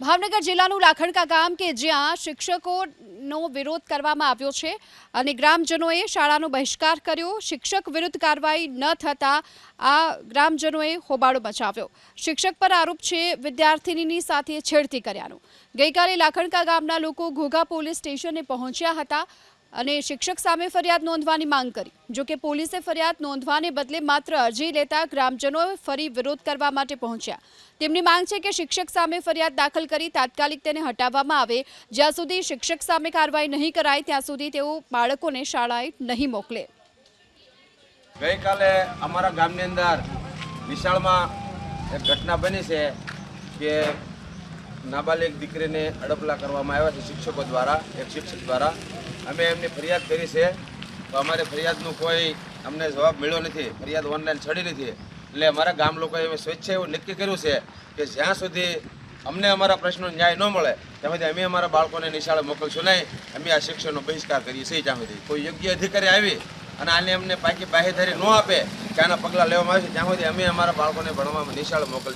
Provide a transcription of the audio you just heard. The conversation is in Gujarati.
ભાવનગર જિલ્લાનું લાખણકા ગામ કે જ્યાં શિક્ષકોનો વિરોધ કરવામાં આવ્યો છે અને ગ્રામજનોએ શાળાનો બહિષ્કાર કર્યો. શિક્ષક વિરુદ્ધ કાર્યવાહી ન થતાં આ ગ્રામજનોએ હોબાળો મચાવ્યો. શિક્ષક પર આરોપ છે વિદ્યાર્થિનીની સાથે છેડતી કર્યાનો. ગઈકાલે લાખણકા ગામના લોકો ઘોઘા પોલીસ સ્ટેશને પહોંચ્યા હતા. અને શિક્ષક સામે ફરિયાદ નોંધવાની માંગ કરી. જોકે પોલીસે ફરિયાદ નોંધવાને બદલે માત્ર અરજી લેતા ગ્રામજનોએ ફરી વિરોધ કરવા માટે પહોંચ્યા. તેમની માંગ છે કે શિક્ષક સામે ફરિયાદ દાખલ કરી તાત્કાલિક તેને હટાવવામાં આવે. જ્યાં સુધી શિક્ષક સામે કાર્યવાહી નહીં કરાય, ત્યાં સુધી તેઓ બાળકોને શાળાએ નહીં મોકલે. ગઈકાલે અમારા ગામની અંદર વિશાળમાં એક ઘટના બની છે કે નાબાલિગ દીકરીને અડપલા કરવામાં આવ્યા છે શિક્ષકો દ્વારા, એક શિક્ષક દ્વારા. અમે એમની ફરિયાદ કરી છે. તો અમારે ફરિયાદનું કોઈ અમને જવાબ મળ્યો નથી. ફરિયાદ ઓનલાઈન છડી નથી એટલે અમારા ગામ લોકોએ અમે સ્વેચ્છાએ એવું નક્કી કર્યું છે કે જ્યાં સુધી અમને અમારા પ્રશ્નો ન્યાય ન મળે, ત્યાં સુધી અમે અમારા બાળકોને નિશાળે મોકલશું નહીં. અમે આ શિક્ષણનો બહિષ્કાર કરીએ છીએ જ્યાં સુધી. કોઈ યોગ્ય અધિકારી આવી અને આને અમને પાકી બાહેધારી ન આપે ત્યાંના પગલાં લેવામાં આવે છે, ત્યાં સુધી અમે અમારા બાળકોને ભણવામાં નિશાળે મોકલશું